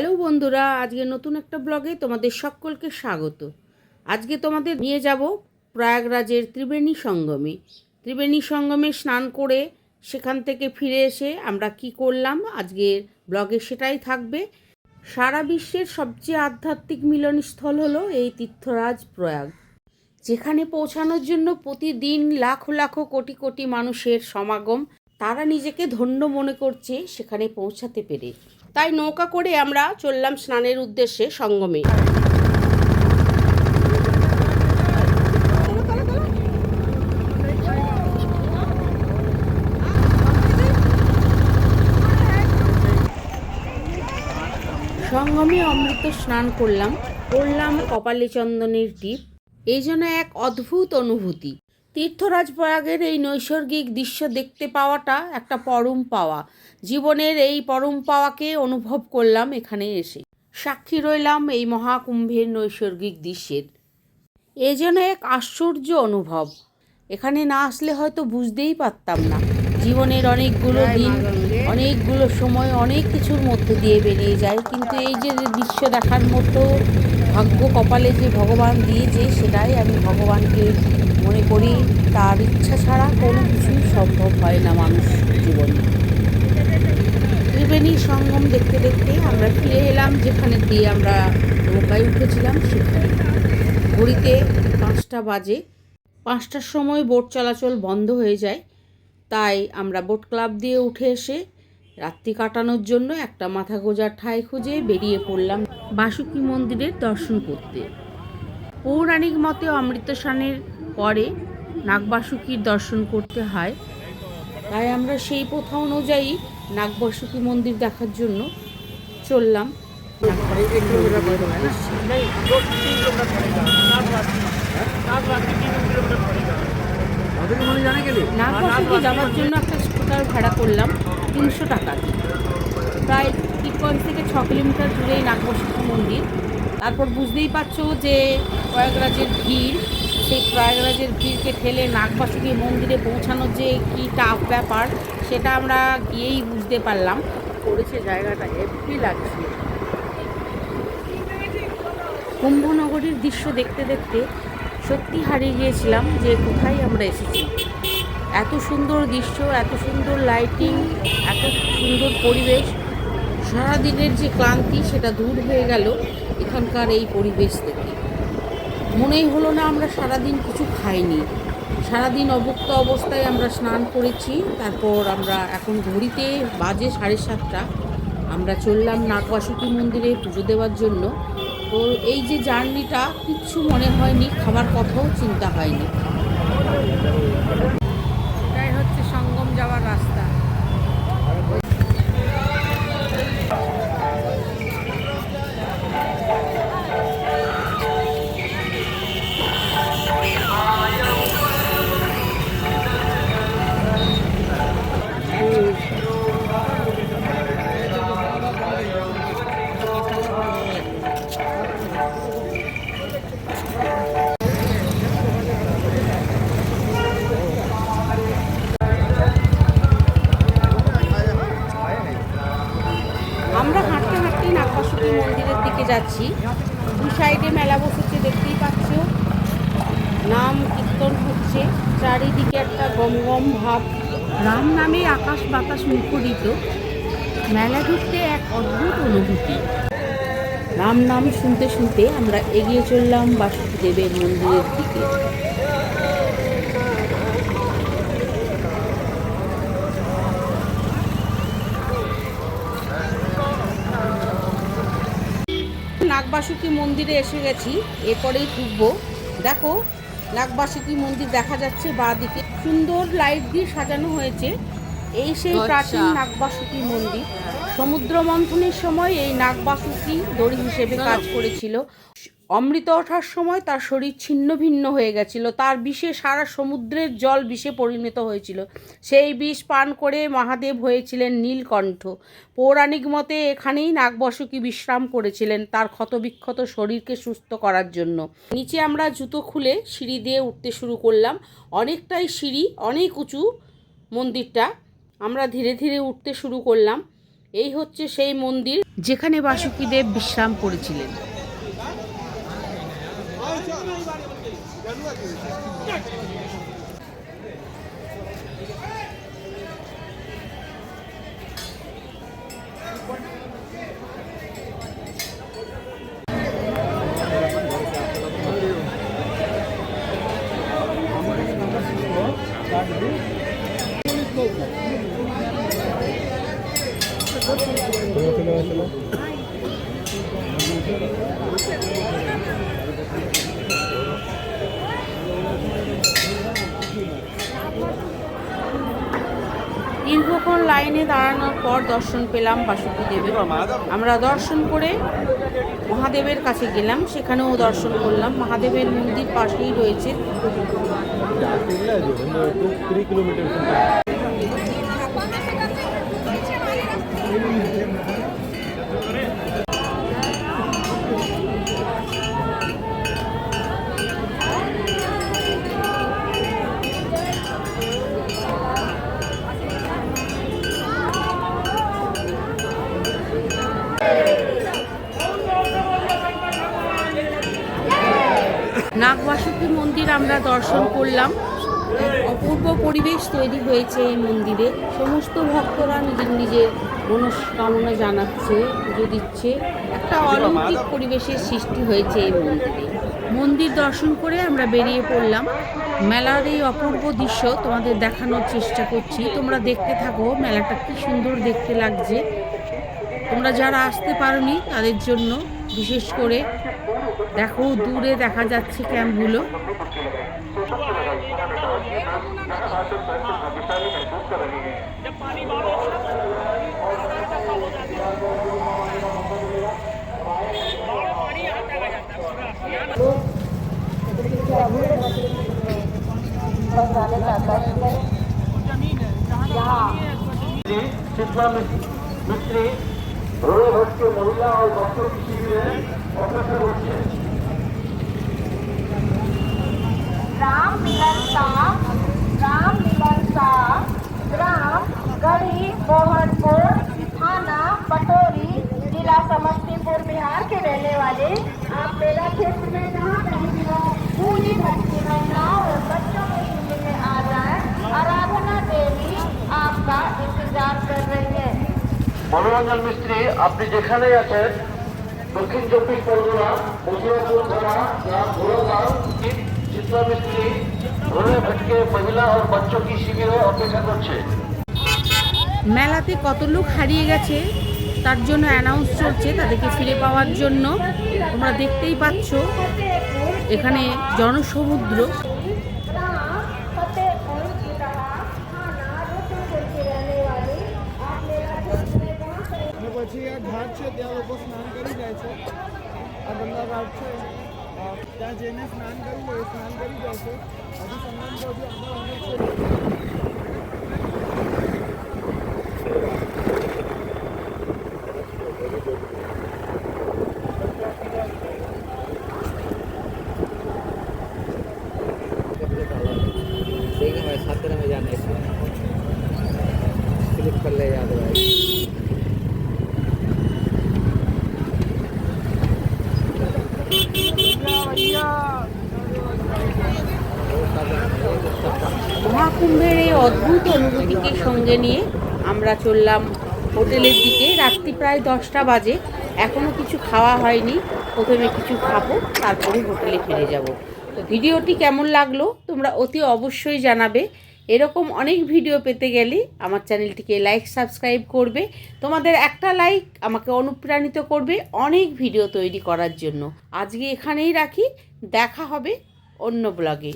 Hello বন্ধুরা, আজকে নতুন একটা ব্লগে তোমাদের সকলকে স্বাগত। আজকে তোমাদের নিয়ে যাব প্রয়াগরাজের ত্রিবেণী সঙ্গমে। ত্রিবেণী সঙ্গমে স্নান করে সেখান থেকে ফিরে এসে আমরা কি করলাম, আজকের ব্লগে সেটাই থাকবে। সারা বিশ্বের সবচেয়ে আধ্যাত্মিক মিলনস্থল হলো এই তীর্থরাজ প্রয়াগ, যেখানে পৌঁছানোর জন্য প্রতিদিন লাখো লাখো কোটি কোটি মানুষের সমাগম, তারা নিজেকে ধন্য মনে করছে সেখানে পৌঁছাতে পেরে। তাই নৌকা করে আমরা চললাম স্নানের উদ্দেশ্যে সঙ্গমে। সঙ্গমে অমৃত স্নান করলাম করলাম কপালে চন্দনের টিপ এই এক অদ্ভুত অনুভূতি। তীর্থরাজ প্রয়াগের এই নৈসর্গিক দৃশ্য দেখতে পাওয়াটা একটা পরম পাওয়া। জীবনের এই পরম পাওয়াকে অনুভব করলাম এখানে এসে। সাক্ষী রইলাম এই মহাকুম্ভের নৈসর্গিক দৃশ্যের। এ যেন এক আশ্চর্য অনুভব। এখানে না আসলে হয়তো বুঝতেই পারতাম না। জীবনের অনেকগুলো দিন অনেকগুলো সময় অনেক কিছুর মধ্যে দিয়ে বেরিয়ে যায়, কিন্তু এই যে দৃশ্য দেখার মতো ভাগ্য কপালে যে ভগবান দিয়েছে সেটাই আমি ভগবানকে মনে করি তার ইচ্ছা ছাড়া কোনো কিছুই সম্ভব হয় না মানুষ জীবনে। ত্রিবেণী সঙ্গম দেখতে দেখতে আমরা ফিরে এলাম যেখানে দিয়ে আমরা নৌকায় উঠেছিলাম সেখানে। ঘড়িতে পাঁচটা বাজে। পাঁচটার সময় বোট চলাচল বন্ধ হয়ে যায়, তাই আমরা বোট ক্লাব দিয়ে উঠে এসে রাত্রি কাটানোর জন্য একটা মাথা গোজার ঠাঁই খুঁজে বেরিয়ে পড়লাম বাসুকী মন্দিরের দর্শন করতে। পৌরাণিক মতে অমৃতস্নানের পরে নাগবাসুকির দর্শন করতে হয়। তাই আমরা সেই প্রথা অনুযায়ী নাগবাসুকি মন্দির দেখার জন্য চললাম। নাগবাসুকি যাওয়ার জন্য একটা স্কুটার ভাড়া করলাম। তিনশো টাকা। প্রায় তিরপঞ্চ থেকে ছ কিলোমিটার দূরেই নাগবাসুকি মন্দির। তারপর বুঝতেই পারছ যে প্রয়াগরাজের ভিড়, সেই প্রয়াগরাজের ভিড়কে ঠেলে নাগবাসুকি মন্দিরে পৌঁছানোর যে কী টাফ ব্যাপার, সেটা আমরা গিয়েই বুঝতে পারলাম। করেছে জায়গাটা, হেভি লাগছে। কুম্ভনগরীর দৃশ্য দেখতে দেখতে সত্যি হারিয়ে গিয়েছিলাম যে কোথায় আমরা এসেছি। এত সুন্দর দৃশ্য, এত সুন্দর লাইটিং এত সুন্দর পরিবেশ। সারাদিনের যে ক্লান্তি, সেটা দূর হয়ে গেল এখানকার এই পরিবেশ থেকে মনেই হলো না আমরা সারাদিন কিছু খাইনি। সারাদিন অভুক্ত অবস্থায় আমরা স্নান করেছি, তারপর আমরা এখন ঘড়িতে বাজে সাড়ে সাতটা। আমরা চললাম নাগবাসুকি মন্দিরে পুজো দেওয়ার জন্য। তো এই যে জার্নিটা, কিচ্ছু মনে হয়নি, খাবার কথাও চিন্তা হয়নি। যাচ্ছি দু সাইডে মেলা বসেছে, দেখতেই পাচ্ছ। নাম কীর্তন হচ্ছে। চারিদিকে একটা গম গম ভাব। রাম নামে আকাশ বাতাস মুখরিত। মেলা ঢুকতে এক অদ্ভুত অনুভূতি। রাম নাম শুনতে শুনতে আমরা এগিয়ে চললাম বাসুদেবের মন্দিরের দিকে। নাগবাসুকি মন্দিরে এসে গেছি এরপরেই ঢুকবো। দেখো নাগবাসুকি মন্দির দেখা যাচ্ছে বা দিকে সুন্দর লাইট দিয়ে সাজানো হয়েছে এই সেই প্রাচীন নাগবাসুকি মন্দির। সমুদ্র মন্থনের সময় এই নাগবাসুকি দড়ি হিসেবে কাজ করেছিল। অমৃত ওঠার সময় তার শরীর ছিন্ন ভিন্ন হয়ে গেছিল। তার বিষে সারা সমুদ্রের জল বিষে পরিণত হয়েছিল। সেই বিষ পান করে মহাদেব হয়েছিলেন নীলকণ্ঠ। পৌরাণিক মতে এখানেই নাগবসুকি বিশ্রাম করেছিলেন তার ক্ষতবিক্ষত শরীরকে সুস্থ করার জন্য। নিচে আমরা জুতো খুলে সিঁড়ি দিয়ে উঠতে শুরু করলাম। অনেকটাই সিঁড়ি, অনেক উঁচু মন্দিরটা আমরা ধীরে ধীরে উঠতে শুরু করলাম। এই হচ্ছে সেই মন্দির যেখানে বাসুকীদেব বিশ্রাম করেছিলেন। ಬಾರಿ ಬಂದಿದೆ ಎಲ್ಲ ಆಗಿದೆ লাইনে দাঁড়ানোর পর দর্শন পেলাম বাসুকী দেবের আমরা দর্শন করে মহাদেবের কাছে গেলাম, সেখানেও দর্শন করলাম। মহাদেবের মন্দির পাশেই রয়েছে। আমরা দর্শন করলাম। অপূর্ব পরিবেশ তৈরি হয়েছে এই মন্দিরে। সমস্ত ভক্তরা নিজের নিজের মনস্কামনা জানাচ্ছে, পুজো দিচ্ছে। একটা অলৌকিক পরিবেশের সৃষ্টি হয়েছে এই মন্দিরে। মন্দির দর্শন করে আমরা বেরিয়ে পড়লাম। মেলার এই অপূর্ব দৃশ্য তোমাদের দেখানোর চেষ্টা করছি। তোমরা দেখতে থাকো, মেলাটা কি সুন্দর দেখতে লাগছে। তোমরা যারা আসতে পারোনি তাদের জন্য বিশেষ করে দেখো দূরে দেখা যাচ্ছে ক্যাম্পগুলো शिल्पा मिस्त्री रोए भट्ट के महिला और बच्चों की शिविर है अग्रसर होती है मोहनपुर, थाना, पटोरी, जिला समस्तीपुर, बिहार के रहने वाले। आप मेला क्षेत्र में जहाँ कहीं भी हो, पूरी भक्ति महिलाओं और बच्चों के शिविर में आ जाए। आराधना देवी आपका इंतज़ार कर रही है। মনোরঞ্জন মিস্ত্রি আপনি যেখানেই आते? दक्षिण चौबीस परगना মথুরাপুর থানা या ঘোড়াগাঁও চিত্রা মিস্ত্রি ঘুরে ভটকে মহিলা और बच्चों की शिविर अपेक्षा कर মেলাতে কত লোক হারিয়ে গেছে, তার জন্য অ্যানাউন্স চলছে তাদেরকে ফিরে পাওয়ার জন্য। তোমরা দেখতেই পাচ্ছ, এখানে জনসমুদ্র। પછી આ ઘાટ देखिए मैं सातरे में जाने इसमें क्लिक कर ले याद भाई মহাকুম্ভের এই অদ্ভুত অনুভূতিকে সঙ্গে নিয়ে আমরা চললাম হোটেলের দিকে। রাত্রি প্রায় দশটা বাজে। এখনও কিছু খাওয়া হয়নি। প্রথমে কিছু খাব, তারপরে হোটেলে ফিরে যাব। তো ভিডিওটি কেমন লাগল তোমরা অতি অবশ্যই জানাবে। এরকম অনেক ভিডিও পেতে গেলে আমার চ্যানেলটিকে লাইক, সাবস্ক্রাইব করবে। তোমাদের একটা লাইক আমাকে অনুপ্রাণিত করবে অনেক ভিডিও তৈরি করার জন্য। আজকে এখানেই রাখি। দেখা হবে অন্য ব্লগে।